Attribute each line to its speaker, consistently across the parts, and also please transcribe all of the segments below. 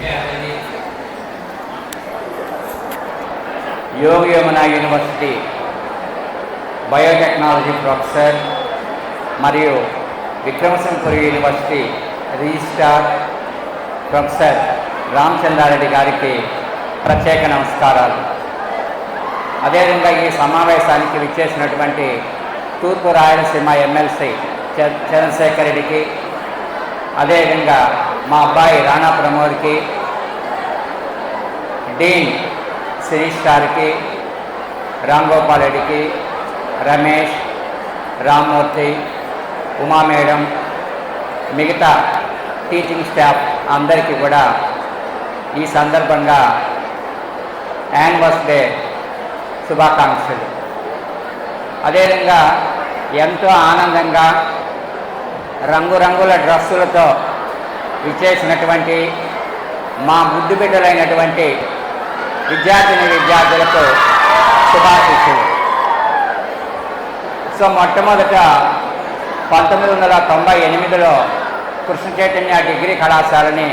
Speaker 1: యోగ Yogi Yamuna university biotechnology professor మరియు Vikramasimhapuri university registrar professor Ramachandra Reddy గారికి ప్రత్యేక నమస్కారాలు. అదేవిధంగా ఈ సమావేశానికి విచ్చేసినటువంటి తూర్పు రాయలసీమ ఎమ్మెల్సీ చ- చంద్రశేఖర్ రెడ్డికి అదేవిధంగా మా అబ్బాయి రాణా ప్రమోద్కి డీన్ శిరీష్ గారికి రామ్ గోపాల్ రెడ్డికి రమేష్ రామ్మూర్తి ఉమా మేడం మిగతా టీచింగ్ స్టాఫ్ అందరికీ కూడా ఈ సందర్భంగా యాన్వర్స్ డే శుభాకాంక్షలు. అదేవిధంగా ఎంతో ఆనందంగా రంగురంగుల డ్రస్సులతో విచ్చేసినటువంటి మా ముద్దు బిడ్డలైనటువంటి విద్యార్థిని విద్యార్థులకు శుభాశిస్సులు సో మొట్టమొదట పంతొమ్మిది వందల తొంభై ఎనిమిదిలో కృష్ణ చైతన్య డిగ్రీ కళాశాలని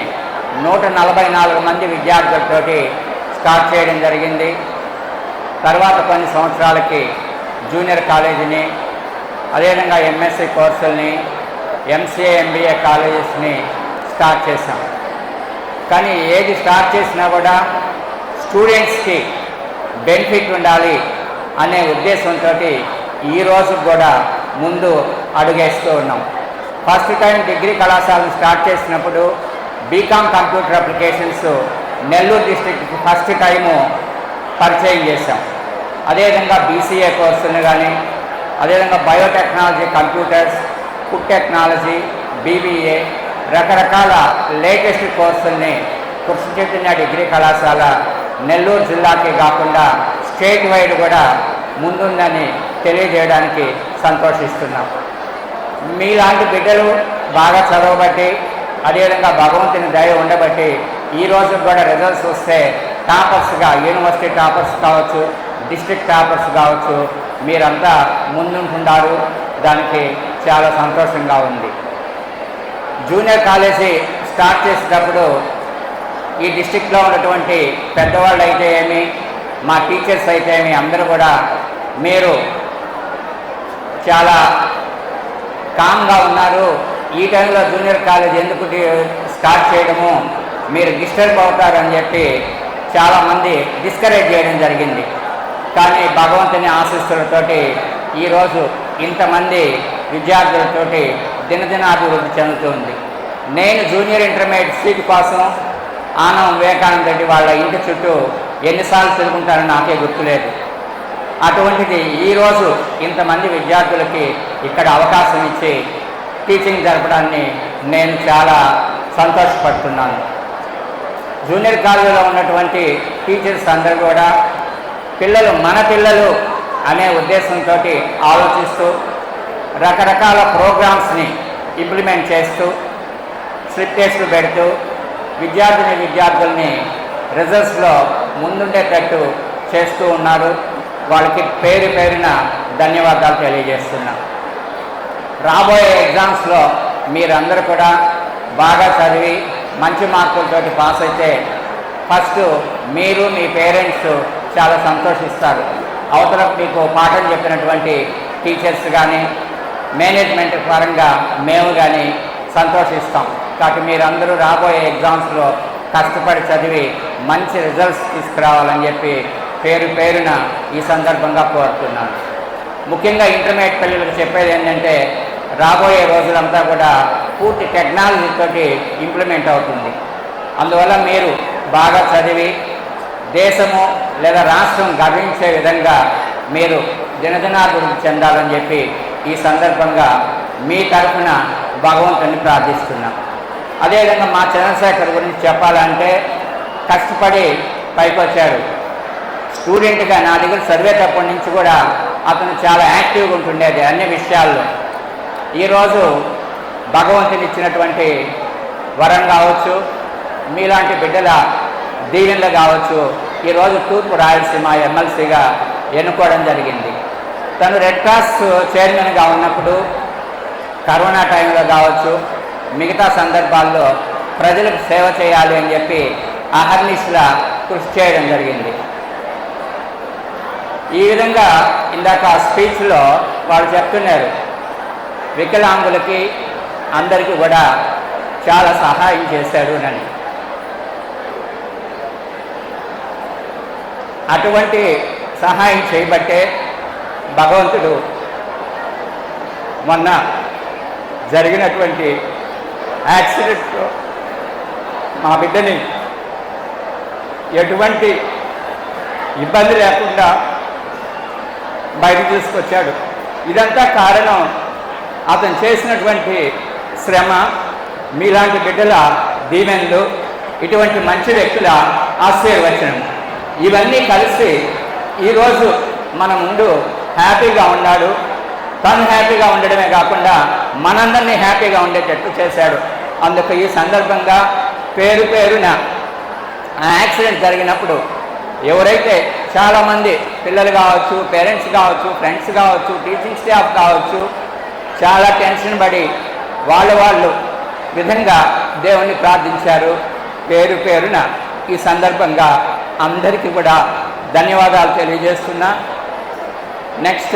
Speaker 1: నూట నలభై నాలుగు మంది విద్యార్థులతోటి స్టార్ట్ చేయడం జరిగింది. తర్వాత కొన్ని సంవత్సరాలకి జూనియర్ కాలేజీని అదేవిధంగా ఎంఎస్సి కోర్సుల్ని ఎంసీఏ ఎంబీఏ కాలేజెస్ని స్టార్ట్ చేశాం. కానీ ఏది స్టార్ట్ చేసినా కూడా స్టూడెంట్స్కి బెనిఫిట్ ఉండాలి అనే ఉద్దేశంతో ఈ రోజు కూడా ముందు అడుగేస్తూ ఉన్నాం. ఫస్ట్ టైం డిగ్రీ కళాశాలను స్టార్ట్ చేసినప్పుడు బీకామ్ కంప్యూటర్ అప్లికేషన్స్ నెల్లూరు డిస్టిక్కి ఫస్ట్ టైము పరిచయం చేశాం. అదేవిధంగా బీసీఏ కోర్సులు కానీ అదేవిధంగా biotechnology computers food technology BBA రకరకాల లేటెస్ట్ కోర్సుల్ని కృషి చైతన్య డిగ్రీ కళాశాల నెల్లూరు జిల్లాకే కాకుండా స్టేట్ వైడ్ కూడా ముందుందని తెలియజేయడానికి సంతోషిస్తున్నాం. మీలాంటి బిడ్డలు బాగా చదవబట్టి అదేవిధంగా భగవంతుని దయ ఉండబట్టి ఈ రోజు కూడా రిజల్ట్స్ వస్తే టాపర్స్గా యూనివర్సిటీ టాపర్స్ కావచ్చు డిస్ట్రిక్ట్ టాపర్స్ కావచ్చు మీరంతా ముందుంటున్నారు. దానికి చాలా సంతోషంగా ఉంది. జూనియర్ కాలేజీ స్టార్ట్ చేసేటప్పుడు ఈ డిస్టిక్లో ఉన్నటువంటి పెద్దవాళ్ళు అయితే ఏమి మా టీచర్స్ అయితే ఏమి అందరూ కూడా మీరు చాలా కామ్గా ఉన్నారు. ఈ టైంలో జూనియర్ కాలేజ్ ఎందుకు స్టార్ట్ చేయడము మీరు డిస్టర్బ్ అవుతారని చెప్పి చాలామంది డిస్కరేజ్ చేయడం జరిగింది. కానీ భగవంతుని ఆశీస్సులతోటి ఈరోజు ఇంతమంది విద్యార్థులతోటి దినదినాభివృద్ధి చెందుతుంది నేను జూనియర్ ఇంటర్మీడియట్ సీట్ కోసం ఆనం వివేకానంద రెడ్డి వాళ్ళ ఇంటి చుట్టూ ఎన్నిసార్లు తిరుగుంటారో నాకే గుర్తులేదు. అటువంటిది ఈరోజు ఇంతమంది విద్యార్థులకి ఇక్కడ అవకాశం ఇచ్చి టీచింగ్ జరపడాన్ని నేను చాలా సంతోషపడుతున్నాను. జూనియర్ కాలేజీలో ఉన్నటువంటి టీచర్స్ అందరూ కూడా పిల్లలు మన పిల్లలు అనే ఉద్దేశంతో ఆలోచిస్తూ రకరకాల ప్రోగ్రామ్స్ని ఇంప్లిమెంట్ చేస్తూ స్లిప్ టెస్టులు పెడుతూ విద్యార్థిని విద్యార్థుల్ని రిజల్ట్స్లో ముందుండేటట్టు చేస్తూ ఉన్నారు. వాళ్ళకి పేరు పేరున ధన్యవాదాలు తెలియజేస్తున్నా. రాబోయే ఎగ్జామ్స్లో మీరందరూ కూడా బాగా చదివి మంచి మార్కులతోటి పాస్ అయితే ఫస్ట్ మీరు మీ పేరెంట్స్ చాలా సంతోషిస్తారు. అవతల మీకు పాఠం చెప్పినటువంటి టీచర్స్ కానీ మేనేజ్మెంట్ పరంగా మేము కానీ సంతోషిస్తాం. కాబట్టి మీరందరూ రాబోయే ఎగ్జామ్స్లో కష్టపడి చదివి మంచి రిజల్ట్స్ తీసుకురావాలని చెప్పి పేరు పేరున ఈ సందర్భంగా కోరుతున్నాను. ముఖ్యంగా ఇంటర్మీడియట్ పిల్లలకు చెప్పేది ఏంటంటే రాబోయే రోజులంతా కూడా పూర్తి టెక్నాలజీతోటి ఇంప్లిమెంట్ అవుతుంది. అందువల్ల మీరు బాగా చదివి దేశము లేదా రాష్ట్రం గర్వించే విధంగా మీరు దినదినాభివృద్ధి చెందాలని చెప్పి ఈ సందర్భంగా మీ తరఫున భగవంతుని ప్రార్థిస్తున్నాం. అదేవిధంగా మా చంద్రశేఖర్ గురించి చెప్పాలంటే కష్టపడి పైకి వచ్చాడు స్టూడెంట్గా నా దగ్గర చదివేటప్పటి నుంచి కూడా అతను చాలా యాక్టివ్గా ఉంటుండేది అన్ని విషయాల్లో. ఈరోజు భగవంతుని ఇచ్చినటువంటి వరం కావచ్చు మీలాంటి బిడ్డల దీవెనలు కావచ్చు ఈరోజు తూర్పు రాయలసీమ ఎమ్మెల్సీగా ఎన్నుకోవడం జరిగింది. తను రెడ్ క్రాస్ చైర్మన్గా ఉన్నప్పుడు కరోనా టైంలో కావచ్చు మిగతా సందర్భాల్లో ప్రజలకు సేవ చేయాలి అని చెప్పి అహర్నిశలా కృషి చేయడం జరిగింది. ఈ విధంగా ఇందాక స్పీచ్లో వాళ్ళు చెప్తున్నారు వికలాంగులకి అందరికీ కూడా చాలా సహాయం చేశాడు అని. అటువంటి సహాయం చేయబట్టే భగవంతుడు మొన్న జరిగినటువంటి యాక్సిడెంట్లో మా బిడ్డని ఎటువంటి ఇబ్బంది లేకుండా బయట తీసుకొచ్చాడు. ఇదంతా కారణం అతను చేసినటువంటి శ్రమ మీలాంటి బిడ్డల దీవెనలు ఇటువంటి మంచి వ్యక్తుల ఆశీర్వచనం. ఇవన్నీ కలిసి ఈరోజు మన ముందు హ్యాపీగా ఉన్నాడు. తను హ్యాపీగా ఉండడమే కాకుండా మనందరినీ హ్యాపీగా ఉండేటట్టు చేశాడు. అందుకు ఈ సందర్భంగా పేరు పేరున ఆ యాక్సిడెంట్ జరిగినప్పుడు ఎవరైతే చాలామంది పిల్లలు కావచ్చు పేరెంట్స్ కావచ్చు ఫ్రెండ్స్ కావచ్చు టీచింగ్ స్టాఫ్ కావచ్చు చాలా టెన్షన్ పడి వాళ్ళ వాళ్ళు విధంగా దేవుణ్ణి ప్రార్థించారు. పేరు పేరున ఈ సందర్భంగా అందరికీ కూడా ధన్యవాదాలు తెలియజేస్తున్నా. నెక్స్ట్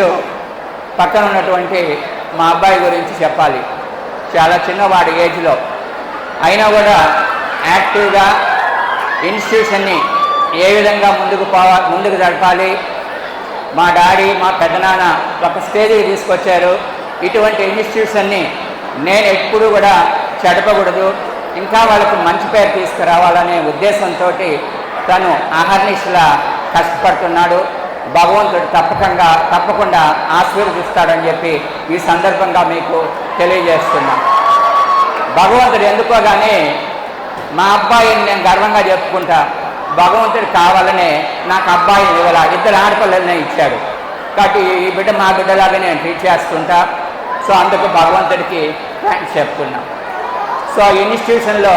Speaker 1: పక్కన ఉన్నటువంటి మా అబ్బాయి గురించి చెప్పాలి. చాలా చిన్నవాడి ఏజ్లో. అయినా కూడా యాక్టివ్గా ఇన్స్టిట్యూషన్ని ఏ విధంగా ముందుకు పోవా ముందుకు జరపాలి. మా డాడీ మా పెద్దనాన్న ఒక స్టేజ్కి తీసుకొచ్చారు. ఇటువంటి ఇన్స్టిట్యూషన్ని నేను ఎప్పుడూ కూడా చెడపకూడదు. ఇంకా వాళ్ళకు మంచి పేరు తీసుకురావాలనే ఉద్దేశంతో తను అహర్నిశలా కష్టపడుతున్నాడు. భగవంతుడు తప్పకుండా తప్పకుండా ఆశీర్వదిస్తాడని చెప్పి ఈ సందర్భంగా మీకు తెలియజేస్తున్నా. భగవంతుడు ఎందుకో కానీ మా అబ్బాయిని నేను గర్వంగా చెప్పుకుంటా భగవంతుడు కావాలనే నాకు అబ్బాయిని ఇవ్వాల? ఇద్దరు ఆడపిల్లలనే ఇచ్చాడు. కాబట్టి ఈ బిడ్డ మా బిడ్డలాగా నేను ట్రీట్ చేస్తుంటా. సో అందుకు భగవంతుడికి థ్యాంక్స్ చెప్తున్నాం. సో ఇన్స్టిట్యూషన్లో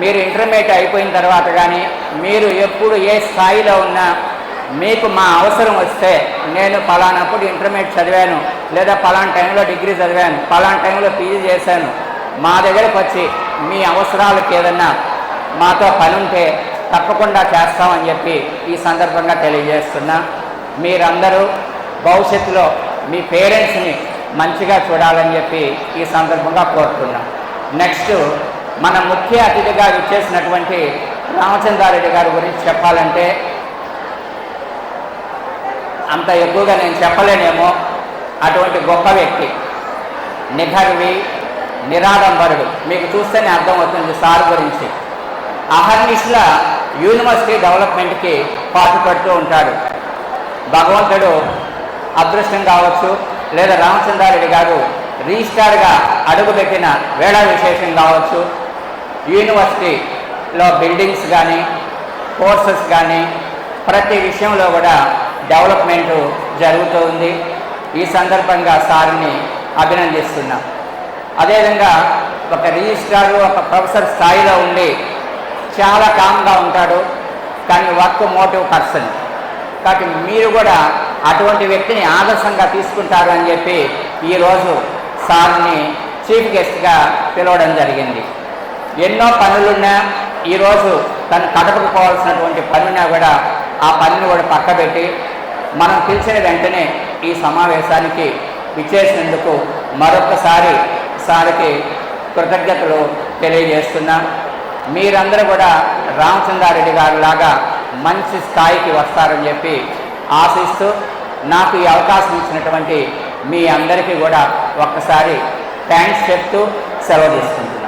Speaker 1: మీరు ఇంటర్మీడియట్ అయిపోయిన తర్వాత కానీ మీరు ఎప్పుడు ఏ స్థాయిలో ఉన్నా మీకు మా అవసరం వస్తే నేను పలానప్పుడు ఇంటర్మీడియట్ చదివాను లేదా పలానా టైంలో డిగ్రీ చదివాను పలానా టైంలో పీజీ చేశాను. మా దగ్గరకు వచ్చి మీ అవసరాలకు ఏదన్నా మాతో పని ఉంటే తప్పకుండా చేస్తామని చెప్పి ఈ సందర్భంగా తెలియజేస్తున్నా. మీరందరూ భవిష్యత్తులో మీ పేరెంట్స్ని మంచిగా చూడాలని చెప్పి ఈ సందర్భంగా కోరుతున్నా. నెక్స్ట్ మన ముఖ్య అతిథిగా ఇచ్చేసినటువంటి రామచంద్రారెడ్డి గారి గురించి చెప్పాలంటే అంత ఎక్కువగా నేను చెప్పలేనేమో అటువంటి గొప్ప వ్యక్తి. నిఘర్వి నిరాడంబరుడు. మీకు చూస్తేనే అర్థమవుతుంది సార్ గురించి. అహర్నిష్ల యూనివర్సిటీ డెవలప్మెంట్కి పాటుపడుతూ ఉంటాడు. భగవంతుడు అదృష్టం కావచ్చు లేదా రామచంద్రారెడ్డి గారు రిజిస్టార్గా అడుగుపెట్టిన వేళ విశేషం కావచ్చు. యూనివర్సిటీలో బిల్డింగ్స్ కానీ కోర్సెస్ కానీ ప్రతి విషయంలో కూడా డెవలప్మెంట్ జరుగుతూ ఉంది ఈ సందర్భంగా సార్ని అభినందిస్తున్నాం. అదేవిధంగా ఒక రిజిస్ట్రార్ ఒక ప్రొఫెసర్ స్థాయిలో ఉండి చాలా కామ్గా ఉంటాడు. కానీ వర్క్ మోటివ్ పర్సన్. కాబట్టి మీరు కూడా అటువంటి వ్యక్తిని ఆదర్శంగా తీసుకుంటారు అని చెప్పి ఈరోజు సార్ని చీఫ్ గెస్ట్గా పిలవడం జరిగింది. ఎన్నో పనులున్నా ఈరోజు తను కడపకు పోవాల్సినటువంటి పనున్నా కూడా ఆ పనిని కూడా పక్కబెట్టి మనం పిలిచిన వెంటనే ఈ సమావేశానికి విచ్చేసినందుకు మరొకసారి సార్కి కృతజ్ఞతలు తెలియజేస్తున్నా. మీరందరూ కూడా రామచంద్రారెడ్డి గారు లాగా మంచి స్థాయికి వస్తారని చెప్పి ఆశిస్తూ నాకు ఈ అవకాశం ఇచ్చినటువంటి మీ అందరికీ కూడా ఒక్కసారి థ్యాంక్స్ చెప్తూ సెలవు తీసుకుంటున్నాను.